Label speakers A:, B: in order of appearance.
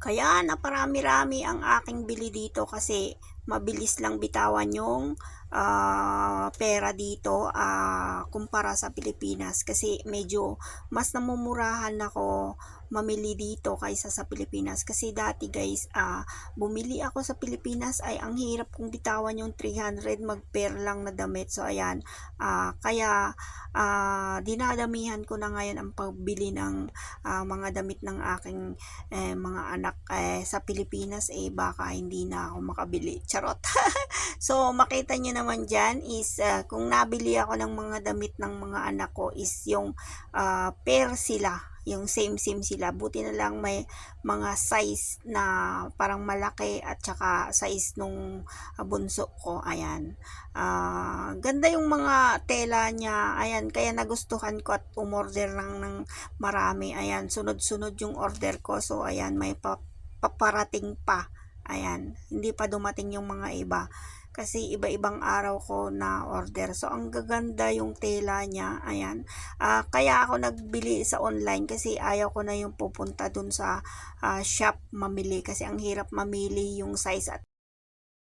A: Kaya naparami-rami ang aking bili dito kasi mabilis lang bitawan yung ah, pera dito ah, kumpara sa Pilipinas. Kasi medyo mas namumurahan ako mamili dito kaysa sa Pilipinas. Kasi dati guys ah, bumili ako sa Pilipinas ay ang hirap kong bitawan yung 300 mag-pair lang na damit. So ayan ah, kaya ah, dinadamihan ko na ngayon ang pagbili ng ah, mga damit ng aking eh, mga anak eh, sa Pilipinas eh baka hindi na ako makabili charot. So makita nyo naman dyan is ah, kung nabili ako ng mga damit ng mga anak ko is yung ah, pair sila yung same same sila. Buti na lang may mga size na parang malaki at saka size nung ah, bunso ko. Ayan. Ah, ganda yung mga tela niya. Ayan kaya nagustuhan ko at umorder lang ng marami. Ayan sunod-sunod yung order ko. So ayan may pa, paparating pa ayan hindi pa dumating yung mga iba. Kasi iba-ibang araw ko na order so ang gaganda yung tela niya. Ayan. Ah, kaya ako nagbili sa online kasi ayaw ko na yung pupunta dun sa ah, shop mamili. Kasi ang hirap mamili yung size at